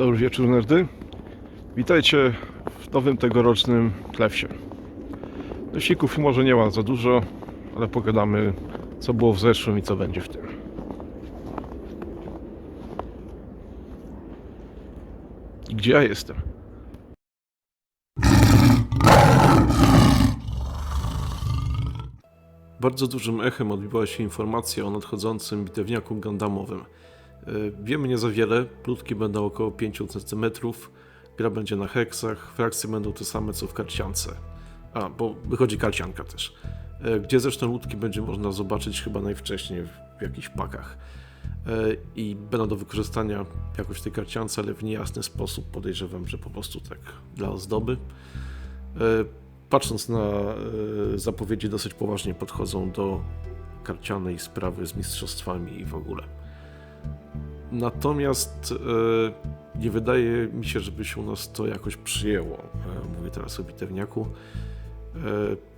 Dobry wieczór, nerdy. Witajcie w nowym tegorocznym Klewsie. Nosików może nie ma za dużo, ale pogadamy co było w zeszłym i co będzie w tym. I gdzie ja jestem? Bardzo dużym echem odbiła się informacja o nadchodzącym bitewniaku gandamowym. E, Wiemy nie za wiele, plutki będą około 5 cm, gra będzie na heksach, frakcje będą te same co w karciance. A, bo wychodzi karcianka też. E, Gdzie zresztą łódki będzie można zobaczyć chyba najwcześniej w jakichś pakach. E, I będą do wykorzystania jakoś w tej karciance, ale w niejasny sposób. Podejrzewam, że po prostu tak dla ozdoby. Patrząc na zapowiedzi, dosyć poważnie podchodzą do karcianej sprawy z mistrzostwami i w ogóle. Natomiast e, nie wydaje mi się, żeby się u nas to jakoś przyjęło. E, mówię teraz o bitewniaku. E,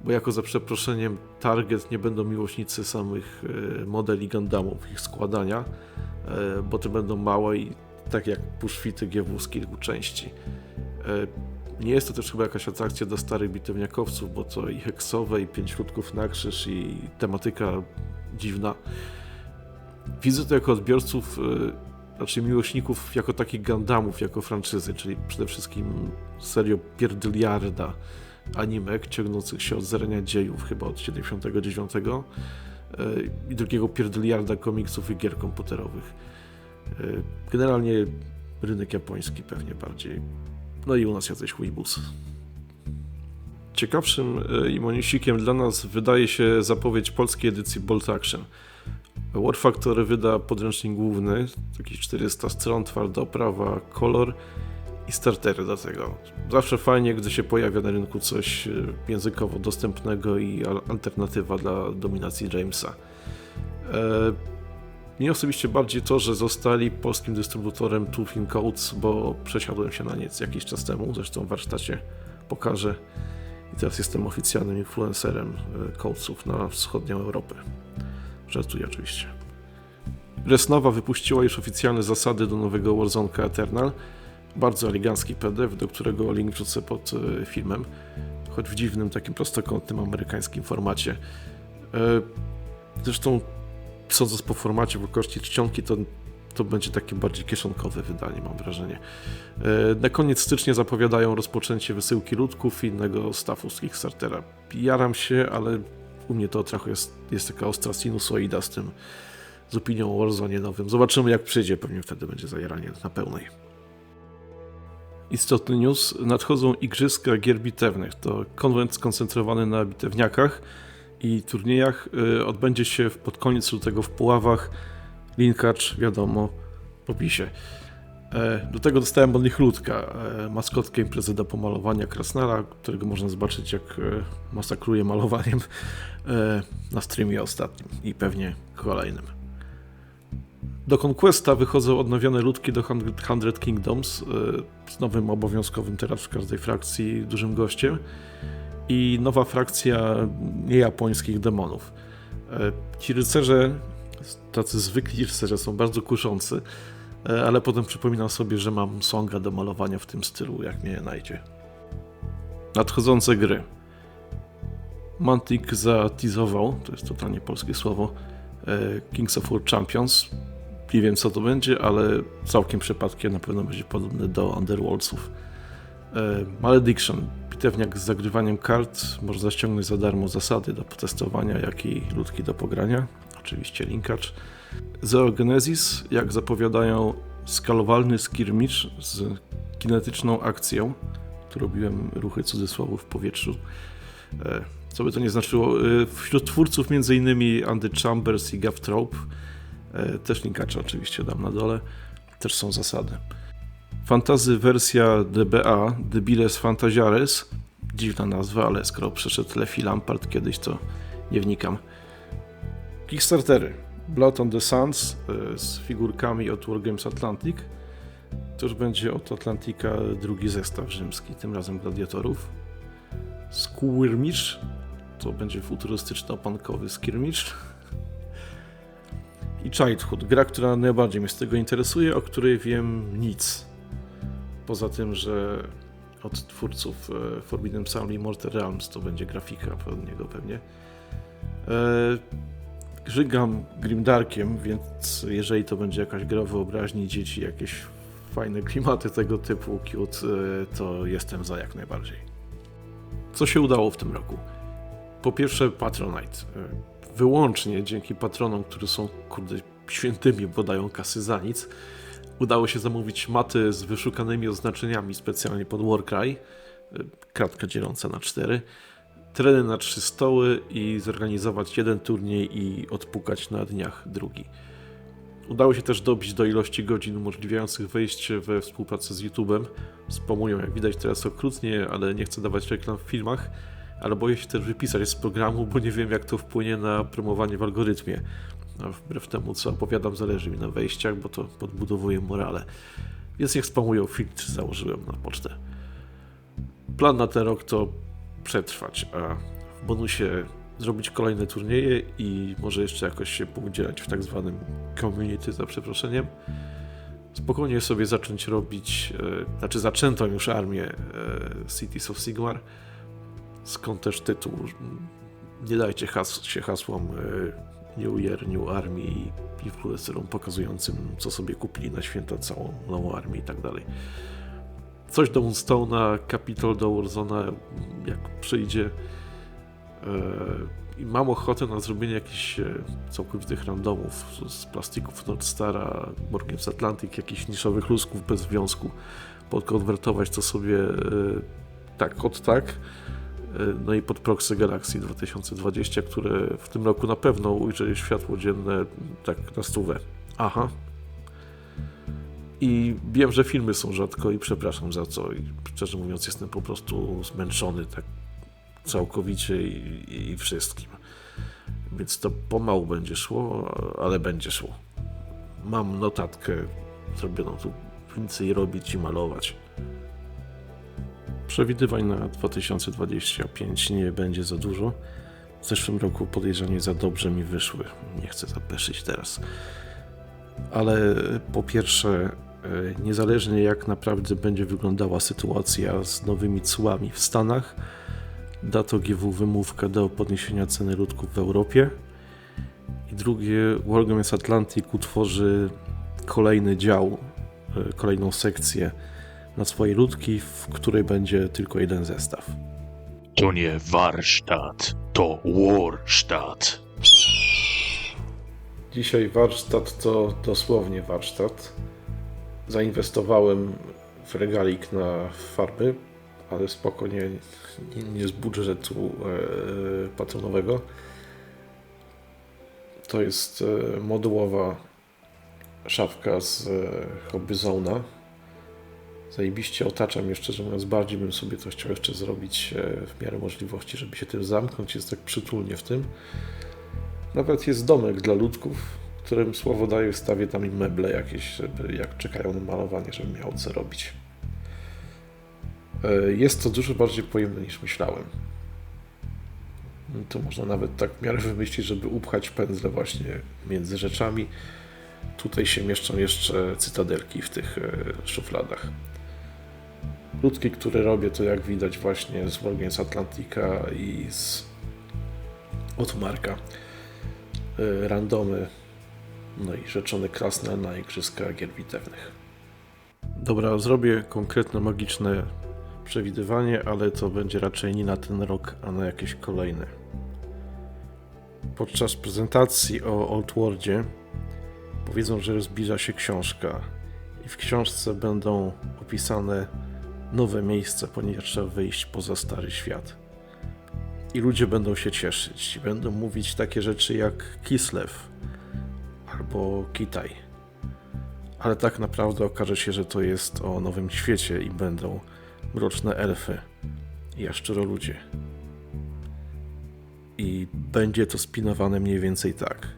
bo jako za przeproszeniem target nie będą miłośnicy samych modeli Gundamów, ich składania, bo te będą małe i tak jak puszwity GW z kilku części. Nie jest to też chyba jakaś atrakcja dla starych bitewniakowców, bo to i heksowe, i pięć środków na krzyż, i tematyka dziwna. Widzę to jako odbiorców, e, znaczy miłośników jako takich Gundamów, jako franczyzy, czyli przede wszystkim serio pierdyliarda animek ciągnących się od zarania dziejów, chyba od 79 e, i drugiego pierdyliarda komiksów i gier komputerowych. E, Generalnie rynek japoński pewnie bardziej. No i u nas jacyś Weebus. Ciekawszym i monisikiem dla nas wydaje się zapowiedź polskiej edycji Bolt Action. War Factory wyda podręcznik główny, jakieś 400 stron, twarda oprawa, kolor i startery do tego. Zawsze fajnie, gdy się pojawia na rynku coś e, językowo dostępnego i al- alternatywa dla dominacji Jamesa. E, mnie osobiście bardziej to, że zostali polskim dystrybutorem Film Codes, bo przesiadłem się na nie jakiś czas temu, zresztą w warsztacie pokażę. I teraz jestem oficjalnym influencerem e, Codesów na wschodnią Europę. Żartuję oczywiście. Resnowa wypuściła już oficjalne zasady do nowego Warzonka Eternal. Bardzo elegancki PDF, do którego link wrzucę pod e, filmem, choć w dziwnym, takim prostokątnym amerykańskim formacie. E, Zresztą, sądząc po formacie wielkości czcionki, to, to będzie takie bardziej kieszonkowe wydanie, mam wrażenie. E, Na koniec stycznia zapowiadają rozpoczęcie wysyłki ludków i innego staffu z Kickstartera. Jaram się, ale u mnie to trochę jest, jest taka ostra sinusoida z tym, z opinią o Warzone nowym. Zobaczymy jak przyjdzie, pewnie wtedy będzie zajaranie na pełnej. Istotny news, nadchodzą Igrzyska Gier Bitewnych. To konwent skoncentrowany na bitewniakach i turniejach. Y, Odbędzie się pod koniec lutego w Puławach. Linkacz, wiadomo, w opisie. E, Do tego dostałem od nich ludka, e, maskotkę imprezy do pomalowania Krasnala, którego można zobaczyć jak e, masakruje malowaniem na streamie ostatnim i pewnie kolejnym. Do Conquesta wychodzą odnowione ludki do Hundred Kingdoms z nowym obowiązkowym teraz w każdej frakcji dużym gościem i nowa frakcja niejapońskich demonów. Ci rycerze, tacy zwykli rycerze, są bardzo kuszący, ale potem przypominam sobie, że mam songa do malowania w tym stylu, jak mnie najdzie. Nadchodzące gry. Mantic zatizował, to jest totalnie polskie słowo, e, Kings of War Champions. Nie wiem co to będzie, ale całkiem przypadkiem na pewno będzie podobny do Underworldsów. E, Malediction, bitewniak z zagrywaniem kart, można ściągnąć za darmo zasady do potestowania, jak i ludki do pogrania, oczywiście linkacz. Zoogenesis, jak zapowiadają, skalowalny skirmish z kinetyczną akcją. Tu robiłem ruchy cudzysłowu w powietrzu. E, Co by to nie znaczyło? E, Wśród twórców m.in. Andy Chambers i Gav Trope, e, też linkacza oczywiście dam na dole, też są zasady. Fantazy wersja DBA, Debiles Fantasiares. Dziwna nazwa, ale skoro przeszedł Lefi Lampard kiedyś, to nie wnikam. Kickstartery. Blood on the Sands y, z figurkami od Wargames Atlantic. To już będzie od Atlantika drugi zestaw rzymski, tym razem gladiatorów. Skirmish. To będzie futurystyczno-pankowy skirmish. I Childhood, gra, która najbardziej mnie z tego interesuje, o której wiem nic. poza tym, że od twórców e, Forbidden Sound i Mortal Realms to będzie grafika od niego pewnie. Żygam Grimdarkiem, więc jeżeli to będzie jakaś gra wyobraźni dzieci, jakieś fajne klimaty tego typu, cute, e, to jestem za jak najbardziej. Co się udało w tym roku? Po pierwsze Patronite. E, Wyłącznie dzięki patronom, którzy są kurde świętymi, bo dają kasy za nic, udało się zamówić maty z wyszukanymi oznaczeniami specjalnie pod Warcry, e, kratka dzieląca na cztery, tereny na trzy stoły i zorganizować jeden turniej i odpukać na dniach drugi. Udało się też dobić do ilości godzin umożliwiających wejście we współpracę z YouTube'em. Spamują, jak widać teraz okrutnie, ale nie chcę dawać reklam w filmach, ale boję się też wypisać z programu, bo nie wiem jak to wpłynie na promowanie w algorytmie. A wbrew temu, co opowiadam, zależy mi na wejściach, bo to podbudowuje morale. Więc niech spamują filtr, założyłem na pocztę. Plan na ten rok to przetrwać, a w bonusie zrobić kolejne turnieje i może jeszcze jakoś się poudzielać w tak zwanym community, za przeproszeniem. Spokojnie sobie zacząć robić, e, znaczy zaczęto już armię e, Cities of Sigmar, skąd też tytuł. Nie dajcie has się hasłom e, New Year, New Army i influencerom pokazującym, co sobie kupili na święta, całą nową armię i tak dalej. Coś do Moonstone'a, Capital do Warzona, jak przyjdzie. E, I mam ochotę na zrobienie jakichś e, całkowitych randomów z, z plastików Nordstara, Morgames Atlantic, jakichś niszowych lusków bez związku. Podkonwertować to sobie e, tak od tak. No i pod Proxy Galaxy 2020, które w tym roku na pewno ujrzy światło dzienne tak na stówę. Aha, i wiem, że filmy są rzadko i przepraszam za co. I szczerze mówiąc, jestem po prostu zmęczony tak całkowicie i, i wszystkim. Więc to pomału będzie szło, ale będzie szło. Mam notatkę zrobioną tu więcej robić i malować. Przewidywań na 2025 nie będzie za dużo. W zeszłym roku podejrzanie za dobrze mi wyszły. Nie chcę zapeszyć teraz. Ale po pierwsze, niezależnie jak naprawdę będzie wyglądała sytuacja z nowymi cłami w Stanach, da to GW wymówkę do podniesienia ceny ludków w Europie. I drugie, Wargames Atlantic utworzy kolejny dział, e, kolejną sekcję na swoje ludki, w której będzie tylko jeden zestaw. To nie warsztat, to warsztat. Dzisiaj warsztat to dosłownie warsztat. Zainwestowałem w regalik na farby, ale spokojnie nie, nie z budżetu e, patronowego. To jest e, modułowa szafka z e, Hobby Zona. Zajebiście otaczam jeszcze, że mówiąc bardziej bym sobie to chciał jeszcze zrobić e, w miarę możliwości, żeby się tym zamknąć. Jest tak przytulnie w tym. Nawet jest domek dla ludków, którym słowo daję, stawię tam im meble jakieś, żeby jak czekają na malowanie, żeby miało co robić. E, Jest to dużo bardziej pojemne niż myślałem. Tu można nawet tak w miarę wymyślić, żeby upchać pędzle właśnie między rzeczami. Tutaj się mieszczą jeszcze cytadelki w tych e, szufladach. Ludki, które robię, to jak widać właśnie z Wargames Atlantika i z od Marka y, randomy, no i rzeczone krasne na igrzyska gier bitewnych. Dobra, zrobię konkretne magiczne przewidywanie, ale to będzie raczej nie na ten rok, a na jakieś kolejne. Podczas prezentacji o Old Worldzie powiedzą, że zbliża się książka i w książce będą opisane nowe miejsca, ponieważ trzeba wyjść poza stary świat i ludzie będą się cieszyć. Będą mówić takie rzeczy jak Kislev albo Kitaj. Ale tak naprawdę okaże się, że to jest o nowym świecie i będą mroczne elfy i jaszczuroludzie. I będzie to spinowane mniej więcej tak.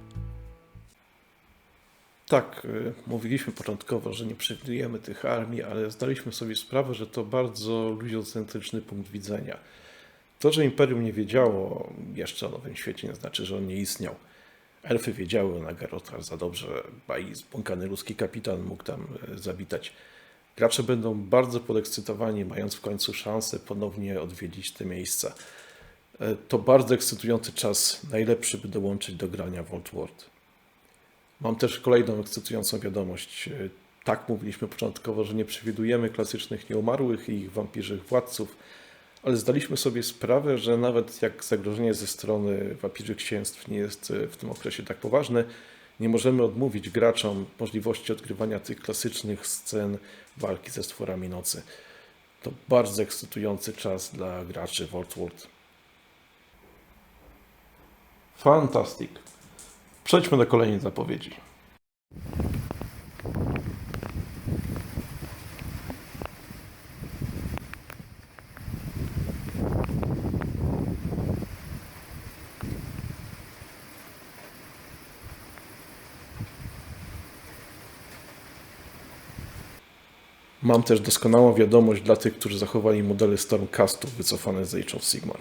Tak, y, mówiliśmy początkowo, że nie przewidujemy tych armii, ale zdaliśmy sobie sprawę, że to bardzo ludiocentryczny punkt widzenia. To, że Imperium nie wiedziało jeszcze o Nowym Świecie, nie znaczy, że on nie istniał. Elfy wiedziały o Nagarotar za dobrze, a i zbłąkany ruski kapitan mógł tam e, zawitać. Gracze będą bardzo podekscytowani, mając w końcu szansę ponownie odwiedzić te miejsca. E, To bardzo ekscytujący czas, najlepszy, by dołączyć do grania w Old World. Mam też kolejną ekscytującą wiadomość. E, Tak mówiliśmy początkowo, że nie przewidujemy klasycznych nieumarłych i ich wampirzych władców, ale zdaliśmy sobie sprawę, że nawet jak zagrożenie ze strony wapirzych księstw nie jest e, w tym okresie tak poważne, nie możemy odmówić graczom możliwości odgrywania tych klasycznych scen walki ze stworami nocy. To bardzo ekscytujący czas dla graczy World. Fantastic. Przejdźmy do kolejnej zapowiedzi. Mam też doskonałą wiadomość dla tych, którzy zachowali modele Stormcastów wycofane z Age of Sigmar.